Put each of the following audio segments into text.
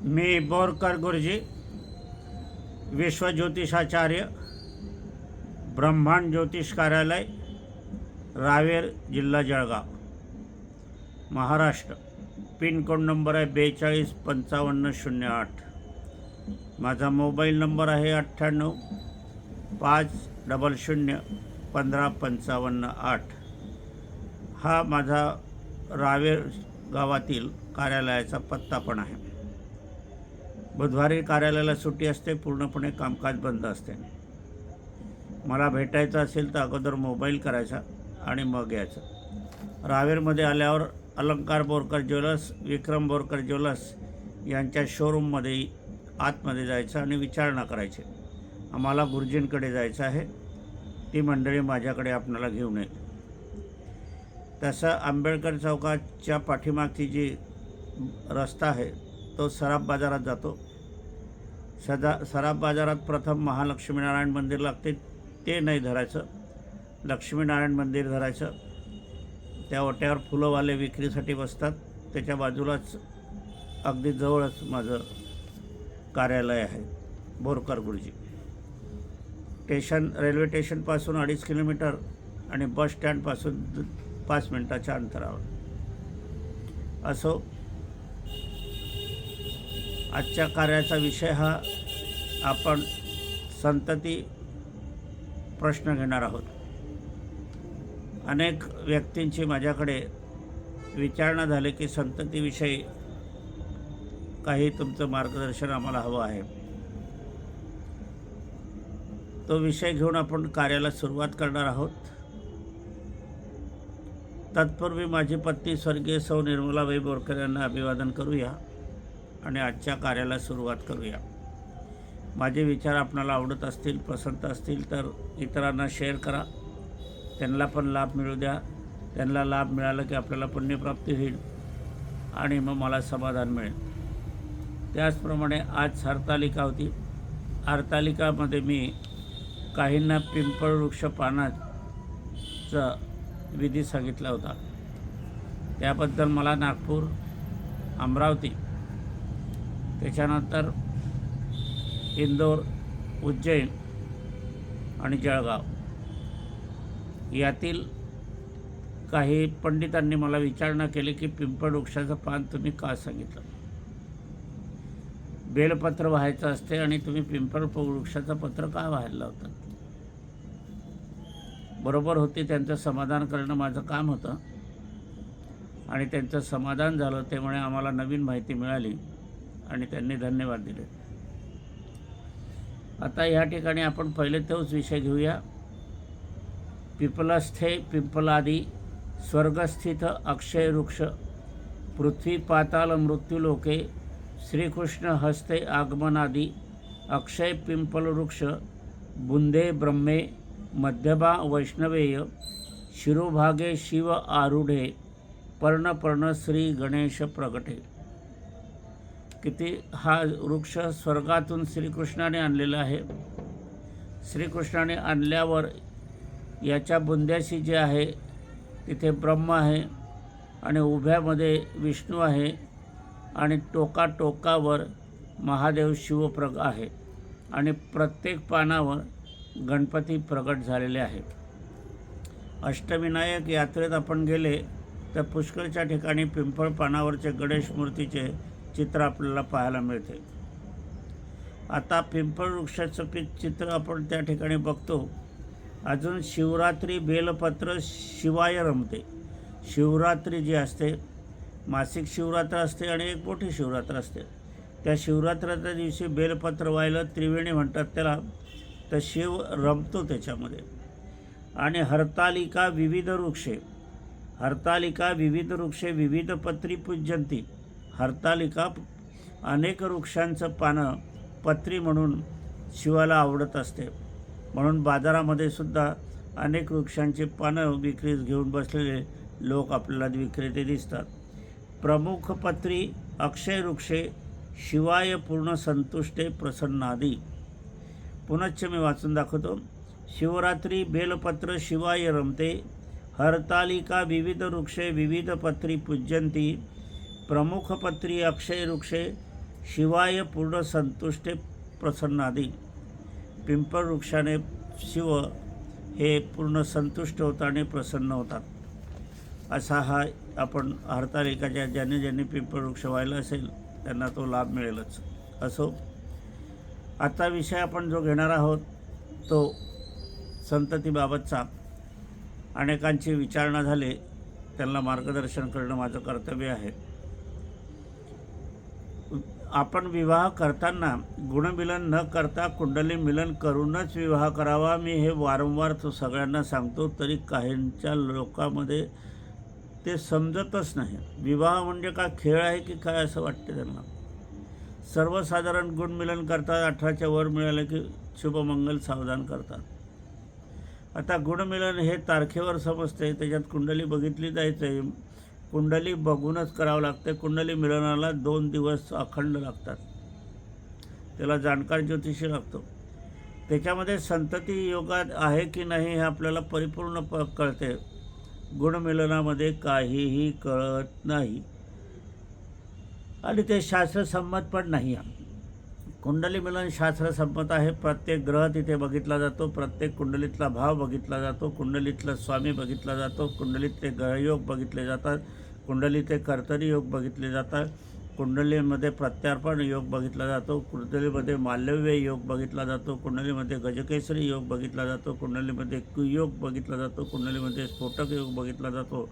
मी बोरकर गुरुजी विश्वज्योतिषाचार्य ब्रह्मांड ज्योतिष कार्यालय रावेर जिल्हा जळगाव महाराष्ट्र. पिनकोड नंबर आहे बेचाळीस पंचावन्न शून्य आठ. माझा मोबाईल नंबर आहे अठ्ठ्याण्णव पाच डबल शून्य पंधरा पंचावन्न आठ. हा माझा रावेर गावातील कार्यालयाचा पत्ता पण आहे. बुधवारी कार्यालयाला सुट्टी असते पूर्णपणे कामकाज बंद असते. मला भेटायचं असेल तर अगोदर मोबाईल करायचा आणि मग यायचं. रावेरमध्ये आल्यावर अलंकार बोरकर ज्वेलर्स विक्रम बोरकर ज्वेलर्स यांच्या शोरूममध्ये आतमध्ये जायचं आणि विचारणा करायची. आम्हाला गुरुजींकडे जायचं आहे. ती मंडळी माझ्याकडे आपणाला घेऊन येईल. तसं आंबेडकर चौकाच्या पाठीमागची जी रस्ता आहे तो सराफ बाजारात जातो. सदा सराफ बाजारात प्रथम महालक्ष्मीनारायण मंदिर लागते ते नाही धरायचं. लक्ष्मीनारायण मंदिर धरायचं. त्या ओट्यावर फुलंवाले विक्रीसाठी बसतात. त्याच्या बाजूलाच अगदी जवळच माझं कार्यालय आहे बोरकर गुरुजी. स्टेशन रेल्वे स्टेशनपासून अडीच किलोमीटर आणि बस स्टँडपासून पाच मिनटाच्या अंतरावर. असो आजच्या कार्याचा विषय हा आपण संतती प्रश्न घेणार आहोत. अनेक व्यक्तींची माझ्याकडे विचारणा झाली की संततीविषयी काही तुमचं मार्गदर्शन आम्हाला हवं आहे. तो विषय घेऊन आपण कार्याला सुरुवात करणार आहोत. तत्पूर्वी माझी पत्नी स्वर्गीय सौ निर्मलाबाई बोरकर यांना अभिवादन करूया. आणि आजच्या कार्याला सुरुवात करूया. माझे विचार आपणाला आवडत असतील पसंत असतील तर इतरांना शेअर करा. त्यांना पण लाभ मिळू द्या. त्यांना लाभ मिळाला की आपल्याला पुण्यप्राप्ती होईल आणि मग मला समाधान मिळेल. त्याचप्रमाणे आज हरतालिका होती. हरतालिकामध्ये मी काहींना पिंपळ वृक्ष पानाचा विधी सांगितला होता. त्याबद्दल मला नागपूर अमरावती त्याच्यानंतर इंदोर उज्जैन आणि जळगाव. यातील काही पंडितांनी मला विचारणा केली की पिंपळ वृक्षाचं पान तुम्ही का सांगितलं? बेलपत्र व्हायचं असते आणि तुम्ही पिंपळ वृक्षाचं पत्र का व्हायला होतं बरोबर होती त्यांचं समाधान करणं माझं काम होतं. आणि त्यांचं समाधान झालं त्यामुळे आम्हाला नवीन माहिती मिळाली. आणि त्यांनी धन्यवाद दिले. आता या ठिकाणी आपण पहिले तोच विषय घेऊया. पिपलस्थे पिंपलादी स्वर्गस्थित अक्षय वृक्ष पृथ्वी पाताल मृत्यूलोके श्रीकृष्ण हस्ते आगमनादी अक्षय पिंपल वृक्ष बुंदे ब्रह्मे मध्यभा वैष्णवेय शिरोभागे शिव आरूढे पर्णपर्ण श्री गणेश प्रगटे. किती हा वृक्ष स्वर्गातून श्रीकृष्णाने आणलेला आहे. श्रीकृष्णाने आणल्यावर याच्या बुंद्याशी जे आहे तिथे ब्रह्म आहे आणि उभ्यामध्ये विष्णू आहे आणि टोका टोकावर महादेव शिवप्रग आहे आणि प्रत्येक पानावर गणपती प्रगट झालेले आहे. अष्टविनायक यात्रेत आपण गेले तर पुष्कळच्या ठिकाणी पिंपळ पानावरचे गणेश मूर्तीचे चित्र आपल्याला पाहायला मिळते. आता पिंपळ वृक्षाचं पीक चित्र आपण त्या ठिकाणी बघतो. अजून शिवरात्री बेलपत्र शिवाय रमते. शिवरात्री जी असते मासिक शिवरात्र असते आणि एक मोठी शिवरात्र असते. त्या शिवरात्राच्या दिवशी बेलपत्र व्हायला त्रिवेणी म्हणतात त्याला तर शिव रमतो त्याच्यामध्ये. आणि हरतालिका विविध वृक्षे हरतालिका विविध वृक्षे विविध पत्री पूज्यंती हरतालिका अनेक वृक्षांचं पानं पत्री म्हणून शिवाला आवडत असते. म्हणून बाजारामध्ये सुद्धा अनेक वृक्षांची पानं विक्रीस घेऊन बसलेले लोक आपल्याला विक्रेते दिसतात. प्रमुख पत्री अक्षय वृक्षे शिवाय पूर्ण संतुष्टे प्रसन्नादी पुनश्च मी वाचून दाखवतो. शिवरात्री बेलपत्र शिवाय रमते. हरतालिका विविध वृक्षे विविध पत्री पूज्यंती प्रमुखपत्री अक्षय वृक्षे शिवाय पूर्ण संतुष्टे प्रसन्नादी. पिंपळ वृक्षाने शिव हे पूर्ण संतुष्ट होतात आणि प्रसन्न होतात. असा हा आपण हरतालिकाच्या ज्याने ज्यांनी पिंपळ वृक्ष व्हायला असेल त्यांना तो लाभ मिळेलच. असो आता विषय आपण जो घेणार आहोत तो संततीबाबतचा. अनेकांची विचारणा झाली त्यांना मार्गदर्शन करणं माझं कर्तव्य आहे. आपण विवाह करताना गुणमिलन न करता कुंडली मिलन करूनच विवाह करावा. मी हे वारंवार तो सगळ्यांना सांगतो तरी काहींच्या लोकांमध्ये ते समजतच नाही. विवाह म्हणजे का खेळ आहे की काय असं वाटते त्यांना? सर्वसाधारण गुणमिलन करतात अठराच्या वर मिळालं की शुभमंगल सावधान करतात. आता गुणमिलन हे तारखेवर समजते त्याच्यात कुंडली बघितली जायचं आहे कुंडली बघूनच करावं लागते कुंडली मिलनाला दोन दिवस अखंड लागतात. त्याला जाणकार ज्योतिषी लागतो. त्याच्यामध्ये संतती योगात आहे की नाही हे आपल्याला परिपूर्ण प कळते. गुणमिलनामध्ये काहीही कळत नाही. आणि ते शास्त्रसंमत पण नाही आहे. कुंडली मिलन शास्त्रसंमत आहे. प्रत्येक ग्रह तिथे बघितला जातो. प्रत्येक कुंडलीतला भाव बघितला जातो. कुंडलीतला स्वामी बघितला जातो. कुंडलीतले ग्रहयोग बघितले जातात. कुंडलीतले कर्तरी योग बघितले जातात. कुंडलीमध्ये प्रत्यार्पण योग बघितला जातो. कुंडलीमध्ये मालव्य योग बघितला जातो. कुंडलीमध्ये गजकेसरी योग बघितला जातो. कुंडलीमध्ये कुयोग बघितला जातो. कुंडलीमध्ये स्फोटक योग बघितला जातो.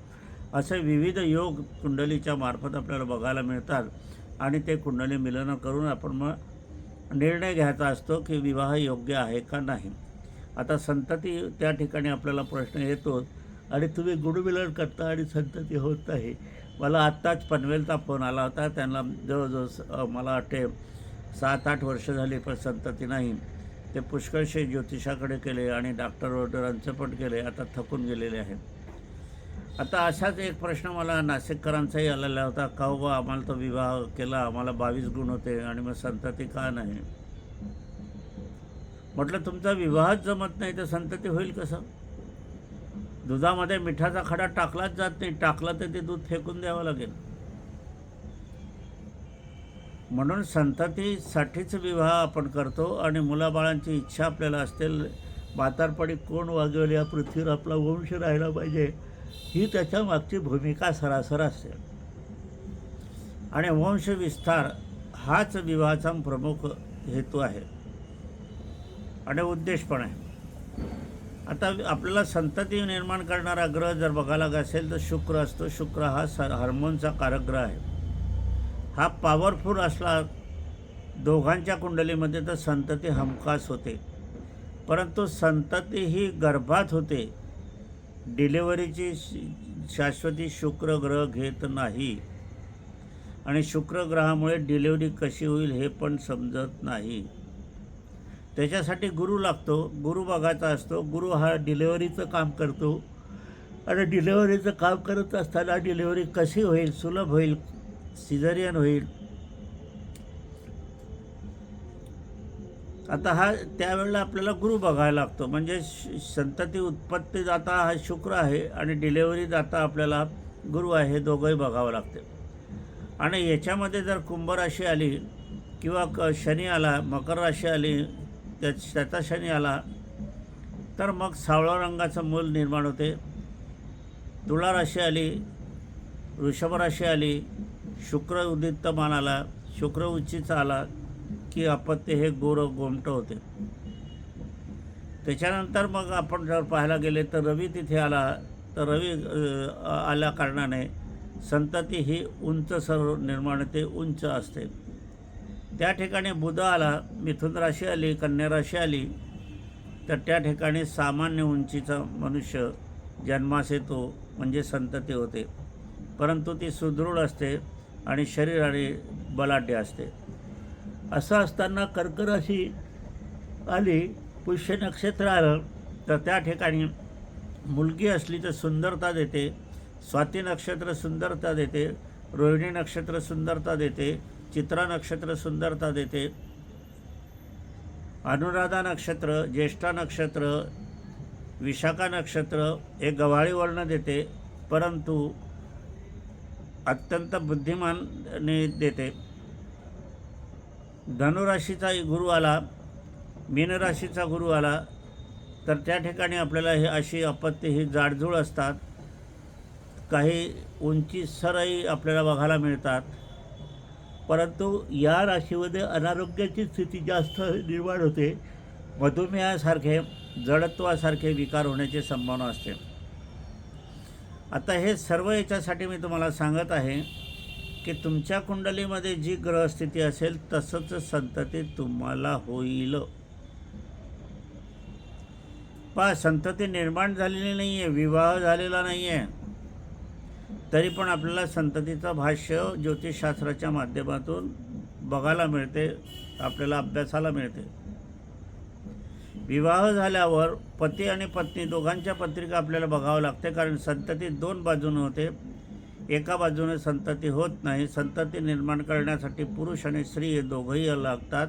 असे विविध योग कुंडलीच्या मार्फत आपल्याला बघायला मिळतात. आणि ते कुंडली मिलनं करून आपण मग निर्णय घ्यायचा असतो की विवाह योग्य आहे का नाही. आता संतती त्या ठिकाणी आपल्याला प्रश्न येतो आणि तुम्ही गुडविलन करता आणि संतती होत नाही मला आत्ताच पनवेलचा फोन आला होता. त्यांना जवळजवळ स- मला वाटते सात आठ वर्ष झाली पण संतती नाही. ते पुष्कळशे ज्योतिषाकडे केले आणि डॉक्टर ऑर्डरांचं पण केले. आता थकून गेलेले आहेत. आता असाच एक प्रश्न मला नाशिककरांचाही आलेला होता. का हो बा आम्हाला तो विवाह केला? आम्हाला बावीस गुण होते आणि मग संतती का नाही? म्हटलं तुमचा विवाहच जमत नाही तर संतती होईल कसं? दुधामध्ये मिठाचा खडा टाकलाच जात नाही. टाकला तर ते दूध फेकून द्यावं लागेल. म्हणून संततीसाठीच विवाह आपण करतो आणि मुलाबाळांची इच्छा आपल्याला असतील म्हातारपणी कोण वागवेल या पृथ्वीवर आपला वंश राहिला पाहिजे. ही त्याच्या मागची भूमिका सरासर असते. आणि वंशविस्तार हाच विवाहाचा प्रमुख हेतू आहे. आणि उद्देश पण आहे. आता आपल्याला संतती निर्माण करणारा ग्रह जर बघायला असेल तर शुक्र असतो. शुक्र हा स हार्मोनचा कारक ग्रह आहे. हा पॉवरफुल असला दोघांच्या कुंडलीमध्ये तर संतती हमखास होते. परंतु संतती ही गर्भात होते. डिलेवरीची श- शाश्वती शुक्र ग्रह घेत नाही. आणि शुक्र ग्रहामुळे डिलेवरी कशी होईल हे पण समजत नाही. त्याच्यासाठी गुरु लागतो गुरु बघायचा असतो गुरु हा डिलेवरीचं काम करतो. आणि डिलेवरीचं काम करत असताना डिलेवरी कशी होईल सुलभ होईल सिझरियन होईल आता हा त्यावेळेला आपल्याला गुरु बघायला लागतो. म्हणजे श- संतती उत्पत्ती जाता हा शुक्र आहे आणि डिलेवरी जाता आपल्याला गुरु आहे हे दोघंही बघावं लागते. आणि याच्यामध्ये जर कुंभ राशी आली किंवा क शनी आला मकर राशी आली त्या त्याचा शनी आला तर मग सावळा रंगाचं मूल निर्माण होते. तुळा राशी आली वृषभ राशी आली शुक्र उदितमान आला शुक्र उच्चीचा आला की अपत्य हे गोर गोमटं होते. त्याच्यानंतर मग आपण जर पाहायला गेले तर रवी तिथे आला. तर रवी आल्या कारणाने संतती ही उंच सर्व निर्माण ते उंच असते. त्या ठिकाणी बुध आला मिथुन राशी आली कन्या राशी आली. तर त्या ठिकाणी सामान्य उंचीचा मनुष्य जन्मास येतो म्हणजे संतती होते. परंतु ती सुदृढ असते आणि शरीराने बलाढ्य असते. असं असताना कर्क राशी आली पुष्य नक्षत्र आलं तर त्या ठिकाणी मुलगी असली तर सुंदरता देते स्वाती नक्षत्र सुंदरता देते रोहिणी नक्षत्र सुंदरता देते चित्रा नक्षत्र सुंदरता देते अनुराधा नक्षत्र ज्येष्ठा नक्षत्र विशाखा नक्षत्र हे गव्हाळी वर्ण देते परंतु अत्यंत बुद्धिमानने देते. धनुराशीचा गुरु आला मीनराशीचा गुरु आला तर त्या ठिकाणी आपल्याला हे अशी अपत्य ही जाडजूळ असतात. काही उंची सरही आपल्याला बघायला मिळतात. परंतु या राशीमध्ये अनारोग्याची स्थिती जास्त निर्माण होते. मधुमेहासारखे जडत्वासारखे विकार होण्याची संभावना असते. आता हे सर्व याच्यासाठी मी तुम्हाला सांगत आहे. की तुमच्या कुंडलीमध्ये जी ग्रहस्थिती असेल तसंच संतती तुम्हाला होईल. पा संतती निर्माण झालेली नाही आहे विवाह झालेला नाही आहे तरी पण आपल्याला संततीचं भाष्य ज्योतिषशास्त्राच्या माध्यमातून बघायला मिळते आपल्याला अभ्यासाला मिळते. विवाह झाल्यावर पती आणि पत्नी दोघांच्या पत्रिका आपल्याला बघावं लागते कारण संतती दोन बाजूने होते एका बाजूने संतती होत नाही संतती निर्माण करण्यासाठी पुरुष आणि स्त्री हे दोघंही लागतात.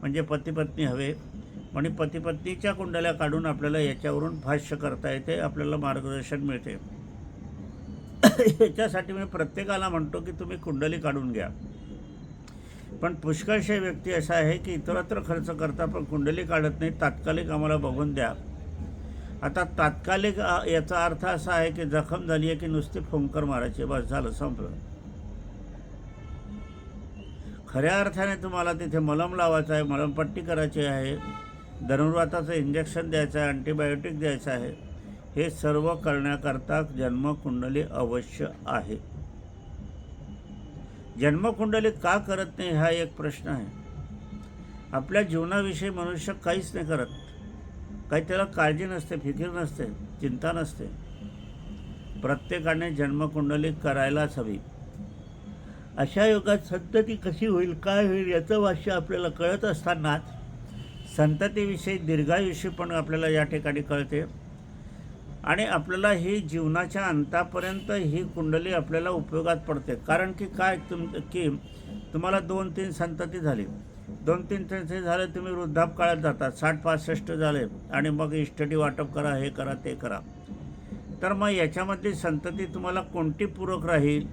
म्हणजे पतीपत्नी हवे. आणि पतीपत्नीच्या कुंडल्या काढून आपल्याला याच्यावरून भाष्य करता येते आपल्याला मार्गदर्शन मिळते. याच्यासाठी मी प्रत्येकाला म्हणतो की तुम्ही कुंडली काढून घ्या. पण पुष्कळशे व्यक्ती असा आहे की इतरत्र खर्च करता पण कुंडली काढत नाही तात्कालिक आम्हाला बघून द्या. आता तात्कालिक याचा अर्थ असा आहे की जखम झाली आहे की नुसती फोंकर मारायची बस झालं संपलं. खऱ्या अर्थाने तुम्हाला तिथे मलम लावायचं आहे मलमपट्टी करायची आहे धनुर्वाताचं इंजेक्शन द्यायचं आहे अँटीबायोटिक द्यायचं आहे हे सर्व करण्याकरता जन्मकुंडली अवश्य आहे. जन्मकुंडली का करत नाही हा एक प्रश्न आहे. आपल्या जीवनाविषयी मनुष्य काहीच नाही करत. काही त्याला काळजी नसते फिकीर नसते चिंता नसते. प्रत्येकाने जन्मकुंडली करायलाच हवी. अशा युगात संतती कशी होईल काय होईल याचं भाष्य आपल्याला कळत असतानाच संततीविषयी दीर्घायुष्य पण आपल्याला या ठिकाणी कळते. आणि आपल्याला ही जीवनाच्या अंतापर्यंत ही कुंडली आपल्याला उपयोगात पडते. कारण की काय तुम की तुम्हाला दोन तीन संतती झाली. दोन तीन त्यांचे झाले तुम्ही वृद्धापकाळात जातात साठ पासष्ट झाले आणि मग इष्टटी वाटप करा हे करा ते करा. तर मग याच्यामध्ये संतती तुम्हाला कोणती पूरक राहील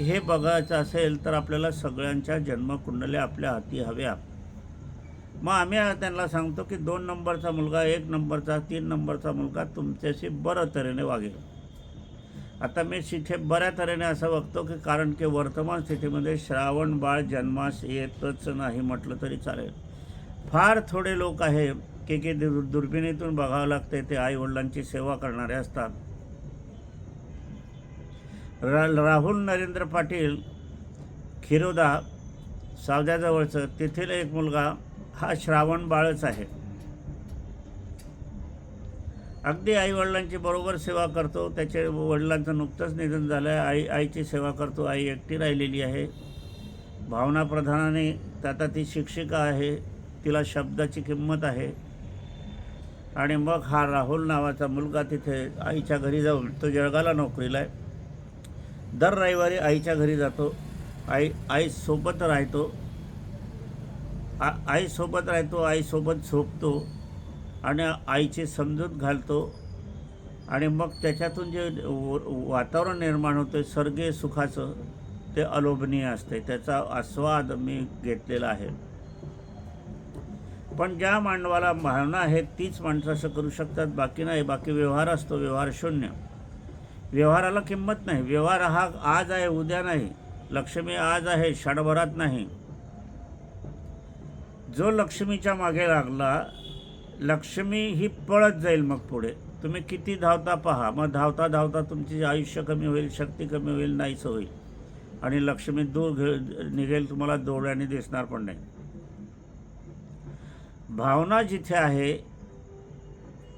हे बघायचं असेल तर आपल्याला सगळ्यांच्या जन्मकुंडल्या आपल्या हाती हव्या. मग आम्ही त्यांना सांगतो की दोन नंबरचा मुलगा एक नंबरचा तीन नंबरचा मुलगा तुमच्याशी बरं तऱ्हेने वागेल. आता मी तिथे बऱ्या तऱ्हेने असं बघतो की कारण की वर्तमान स्थितीमध्ये श्रावण बाळ जन्मास येतच नाही म्हटलं तरी चालेल. फार थोडे लोक आहे की की दुर दुर्बिणीतून बघावं लागते ते आईवडिलांची सेवा करणारे असतात. रा राहुल नरेंद्र पाटील खिरोदा सावद्याजवळचं तेथील एक मुलगा हा श्रावण बाळच आहे. अगदी आईवडिलांची बरोबर सेवा करतो. त्याचे वडिलांचं नुकतंच निधन झालं आहे आई आईची सेवा करतो. आई एकटी राहिलेली आहे. भावना प्रधानाने आता ती शिक्षिका आहे. तिला शब्दाची किंमत आहे. आणि मग हा राहुल नावाचा मुलगा तिथे आईच्या घरी जाऊन तो जळगाला नोकरीला आहे. दर रविवारी आईच्या घरी जातो. आई आईसोबत राहतो. आ आईसोबत राहतो. आईसोबत झोपतो. आणि आईची समजूत घालतो. आणि मग त्याच्यातून जे व- वातावरण निर्माण होतं स्वर्गीय सुखाचं ते अलोभनीय असते त्याचा आस्वाद मी घेतलेला आहे. पण ज्या मांडवाला भावना आहेत तीच माणसं असं करू शकतात. बाकी नाही बाकी व्यवहार असतो. व्यवहार शून्य. व्यवहाराला किंमत नाही. व्यवहार हा आज आहे उद्या नाही. लक्ष्मी आज आहे क्षणभरात नाही. जो लक्ष्मीच्या मागे लागला लक्ष्मी ही पळत जाईल मग पुढे. तुम्ही किती धावता पहा. मग धावता धावता तुमची आयुष्य कमी होईल शक्ती कमी होईल नाहीच होईल. आणि लक्ष्मी दूर घे निघेल तुम्हाला दोड्याने दिसणार पण नाही. भावना जिथे आहे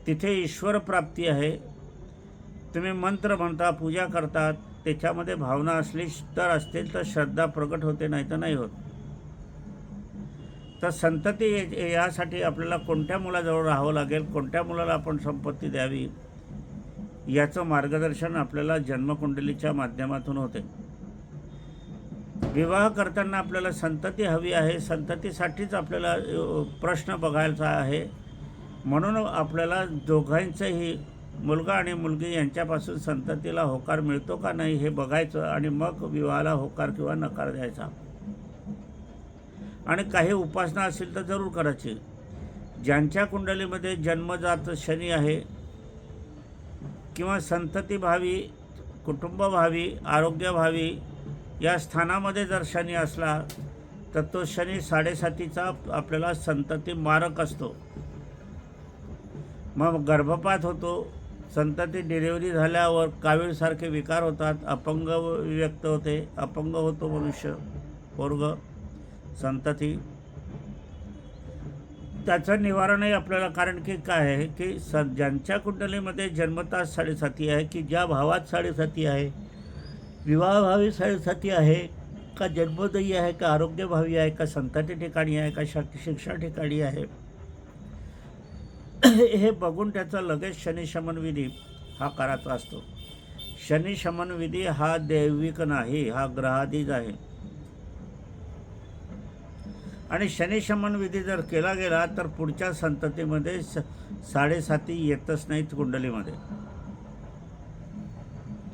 तिथे ईश्वर प्राप्ती आहे. तुम्ही मंत्र म्हणता पूजा करतात त्याच्यामध्ये भावना असली तर असतील तर श्रद्धा प्रकट होते नाही तर नाही होत. तर संतती यासाठी आपल्याला कोणत्या मुलाजवळ राहावं लागेल? कोणत्या मुलाला आपण संपत्ती द्यावी? याचं मार्गदर्शन आपल्याला जन्मकुंडलीच्या माध्यमातून होते. विवाह करताना आपल्याला संतती हवी आहे. संततीसाठीच आपल्याला प्रश्न बघायचा आहे. म्हणून आपल्याला दोघांचंही मुलगा आणि मुलगी यांच्यापासून संततीला होकार मिळतो का नाही हे बघायचं आणि मग विवाहाला होकार किंवा नकार द्यायचा. आणि काही उपासना असेल तर जरूर करायची. ज्यांच्या कुंडलीमध्ये जन्मजात शनी आहे किंवा संतती भावी कुटुंब भावी आरोग्य भावी या स्थानामध्ये जर शनी असला तर तो शनी साडेसातीचा आपल्याला संतती मारक असतो. मग गर्भपात होतो. संतती डिलिव्हरी झाल्यावर कावीळसारखे विकार होतात. अपंग व्यक्त होते. अपंग होतो मनुष्य पोरग. संतती. त्याचं निवारणही आपल्याला कारण की काय आहे की स ज्यांच्या कुंडलीमध्ये जन्मतास साडेसाती आहे की ज्या भावात साडेसाती आहे विवाहभावी साडेसाती आहे का जन्मोदयी आहे का आरोग्यभावी आहे का संतती ठिकाणी आहे का शक शिक्षा ठिकाणी आहे हे बघून त्याचा लगेच शनिशमन विधी हा करायचा असतो. शनिशमन विधी हा दैविक नाही हा ग्रहाधीज आहे. आणि शनिशमन विधी जर केला गेला तर पुढच्या संततीमध्ये स साडेसाती येतच नाहीत कुंडलीमध्ये.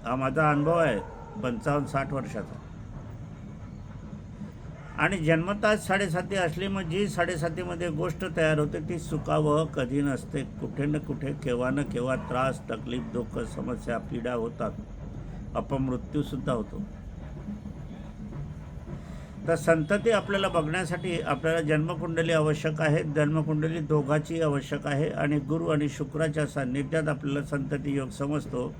हा माझा अनुभव आहे पंचावन्न साठ वर्षाचा. आणि जन्मताच साडेसाती असली मग जी साडेसातीमध्ये गोष्ट तयार होते ती सुखावह कधी नसते. कुठे ना कुठे केव्हा ना केव्हा त्रास तकलीफ दुःख समस्या पीडा होतात. अपमृत्यूसुद्धा होतो. तर संतती आपल्याला बघण्यासाठी आपल्याला जन्मकुंडली आवश्यक आहे. जन्मकुंडली दोघाची आवश्यक आहे आणि गुरु आणि शुक्राच्या सान्निध्यात आपल्याला संतती योग समजतो.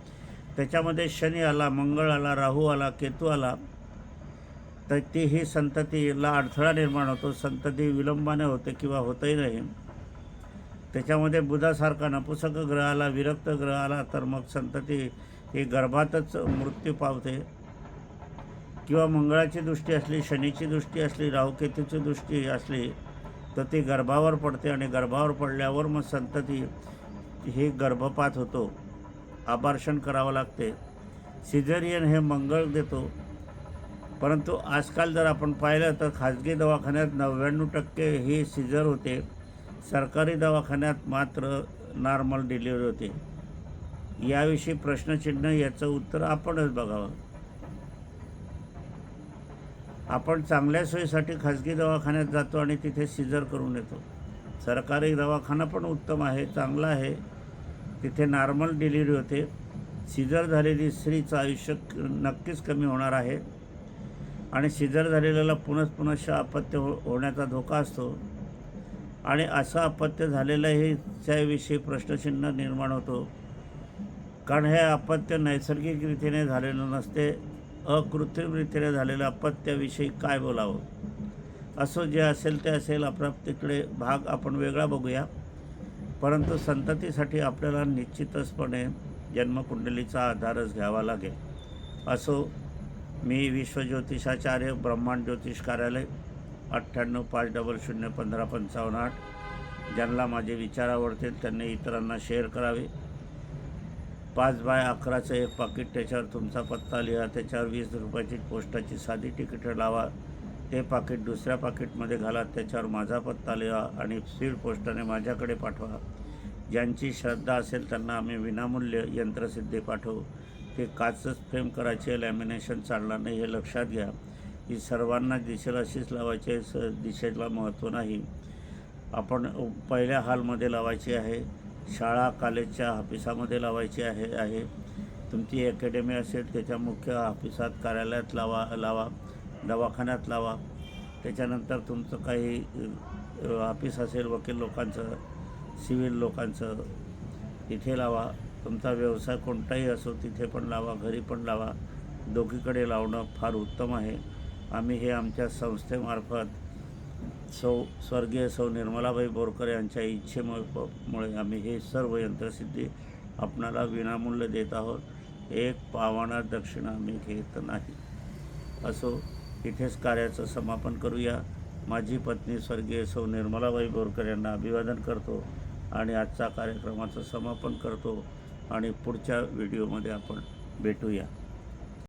त्याच्यामध्ये शनी आला मंगळ आला राहू आला केतू आला तर ती ही संततीला अडथळा निर्माण होतो. संतती विलंबाने होते किंवा होतही नाही. त्याच्यामध्ये बुधासारखा नपुसक ग्रह आला विरक्त ग्रह आला तर मग संतती ही गर्भातच मृत्यू पावते. किंवा मंगळाची दृष्टी असली शनीची दृष्टी असली राहुकेतूची दृष्टी असली तर ती गर्भावर पडते आणि गर्भावर पडल्यावर मग संतती ही गर्भपात होतो. आभार्षण करावं लागते. सिझेरियन हे मंगळ देतो. परंतु आजकाल जर आपण पाहिलं तर खाजगी दवाखान्यात नव्याण्णव टक्के हे सिझर होते. सरकारी दवाखान्यात मात्र नॉर्मल डिलिव्हरी होते. याविषयी प्रश्नचिन्ह याचं उत्तर आपणच बघावं. आपण चांगल्या सोयीसाठी खाजगी दवाखान्यात जातो आणि तिथे सिजर करून येतो. सरकारी दवाखाना पण उत्तम आहे चांगला आहे. तिथे नॉर्मल डिलिव्हरी होते. सिजर झालेली स्त्रीचं आयुष्य नक्कीच कमी होणार आहे. आणि सिझर झालेल्याला पुनः पुनश्च अपत्य हो होण्याचा धोका असतो. आणि असं अपत्य झालेलं हे त्याविषयी प्रश्नचिन्ह निर्माण होतो. कारण हे अपत्य नैसर्गिक रीतीने झालेलं नसते. अकृत्रिम रीतीने अपत्याविषयी काय बोलावं? असं जे असेल ते असेल आपला तिकडे भाग आपण वेगळा बघूया. परंतु संततीसाठी आपल्याला निश्चितचपणे जन्मकुंडलीचा आधारच घ्यावा लागेल. असो मी विश्वज्योतिषाचार्य ब्रह्मांड ज्योतिष कार्यालय अठ्ठ्याण्णव पाच डबल शून्य पंधरा पंचावन्न आठ ज्यांना माझे विचार आवडतील त्यांनी इतरांना शेअर करावे. पाच बाय अकराचं एक पाकिट त्याच्यावर तुमचा पत्ता लिहा त्याच्यावर वीस रुपयाची पोस्टाची साधी तिकीटं लावा ते पाकिट दुसऱ्या पाकिटमध्ये घाला त्याच्यावर माझा पत्ता लिहा आणि स्पीड पोस्टाने माझ्याकडे पाठवा. ज्यांची श्रद्धा असेल त्यांना आम्ही विनामूल्य यंत्रसिद्धी पाठवू. ते काचच फ्रेम करायचे लॅमिनेशन चालणार नाही हे लक्षात घ्या. ही सर्वांना दिशेला अशीच लावायची आहे स दिशेला महत्त्व नाही. आपण पहिल्या हॉलमध्ये लावायची आहे. शाळा कॉलेजच्या ऑफिसामध्ये लावायची आहे आहे. तुमची अकॅडमी असेल त्याच्या मुख्य ऑफिसात कार्यालयात लावा लावा दवाखान्यात लावा. त्याच्यानंतर तुमचं काही ऑफिस असेल वकील लोकांचं सिव्हिल लोकांचं तिथे लावा. तुमचा व्यवसाय कोणताही असो तिथे पण लावा घरी पण लावा. दोघीकडे लावणं फार उत्तम आहे. आम्ही हे आमच्या संस्थेमार्फत सौ स्वर्गीय सौ निर्मलाबाई बोरकर यांच्या इच्छेमुळे मुळे आम्ही हे सर्व यंत्रसिद्धी आपणाला विनामूल्य देत आहोत. एक पावाना दक्षिणा आम्ही घेत नाही. असो इथेच कार्याचं समापन करूया. माझी पत्नी स्वर्गीय सौ निर्मलाबाई बोरकर यांना अभिवादन करतो आणि आजचा कार्यक्रमाचं समापन करतो आणि पुढच्या व्हिडिओमध्ये आपण भेटूया.